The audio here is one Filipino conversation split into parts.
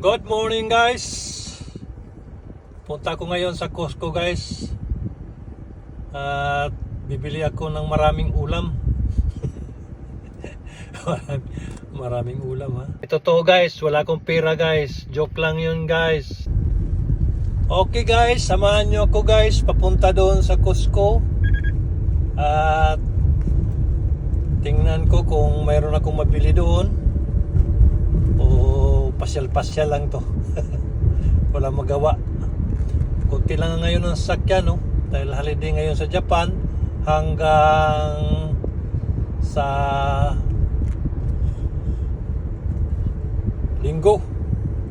Good morning guys. Punta ko ngayon sa Costco guys. At bibili ako ng maraming ulam. maraming, ulam ha. Ito to guys, wala akong pera guys. Joke lang yun guys. Okay guys, samahan nyo ako guys. Papunta doon sa Costco. At tingnan ko kung mayroon akong mabili doon o pasyal-pasyal lang to. Wala magawa. Kunti lang ngayon ang sakyan no? Dahil holiday ngayon sa Japan hanggang sa linggo.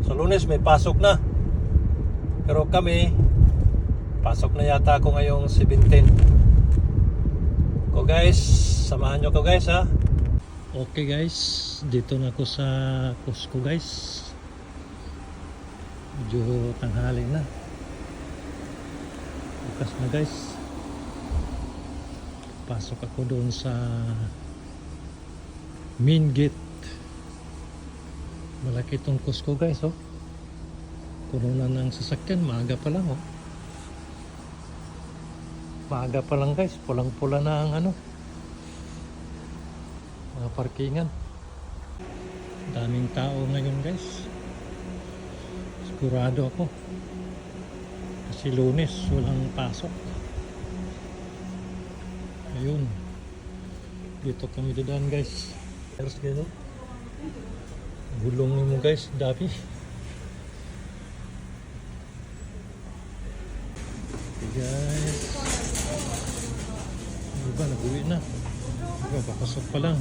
Sa lunes may pasok na. Pero kami pasok na yata ako ngayong 17 ko guys samahan nyo ko guys ha? Okay guys, dito na ako sa Costco guys. Medyo tanghali na. Bukas na guys. Pasok ako doon sa main gate. Malaki itong Costco guys oh. Puno na ng sasakyan, maaga pa lang oh. Maaga pa lang guys, pulang-pula na ang ano, mga parkingan daming tao ngayon guys sigurado ako. Kasi lunes walang pasok. Ayun. Dito kami dadaan guys. Terus gitu gulong mo guys dami Okay, guys. Ano ba nag-uwi na? Diba, papasok pa lang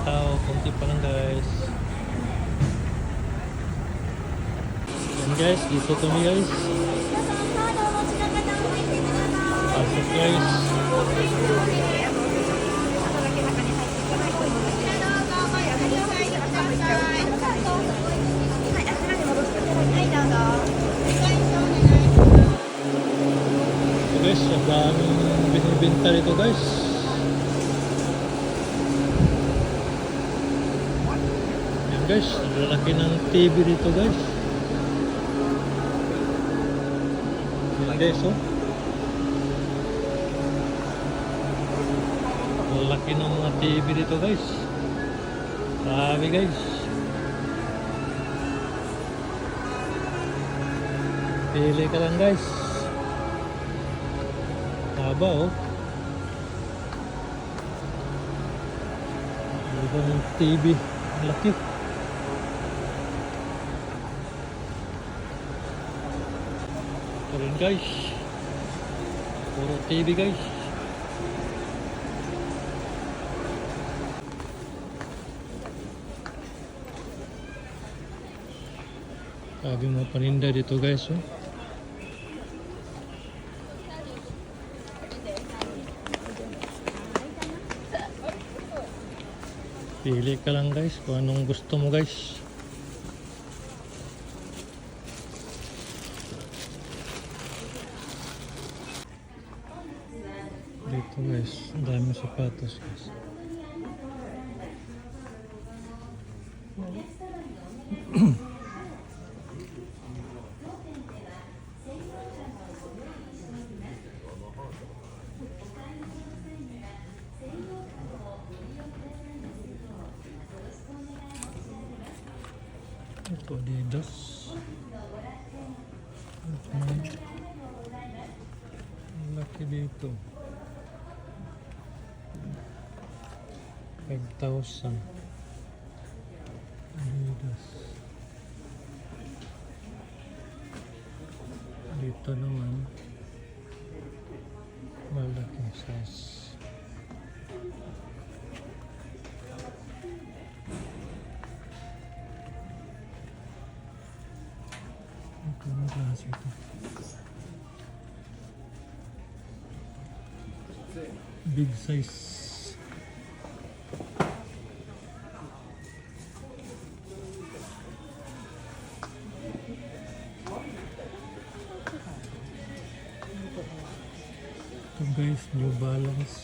Patao, konti pa lang guys. Yan guys, dito kami guys. Pasok guys. Ito guys, ang daming binibinta dito guys. Yan guys, ang lalaki ng TV dito guys. Yan guys, oh. Ang laki ng mga TV dito guys. Sabi guys. Pili ka lang guys. Haba oh. Ano ba ng TV? Ang laki. Rin guys. Puro TV guys. Sabi mo paninda dito guys oh. Pili ka lang guys kung anong gusto mo guys. Dito guys, ang daming sapatos guys. Ito Adidas. Okay. Ang laki dito. 5,000. Adidas. Dito naman malaking size. Ito ang klase ito. Big size. Ito guys, New Balance.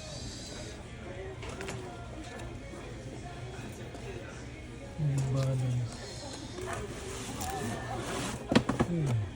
New Balance. Okay.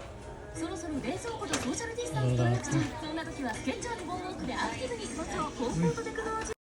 そろそろ冷蔵庫とソーシャルディスタンス取らなくちゃそんな時はスケッチャーズボンウォークでアクティブに過ごそうコンフォートテクノロジー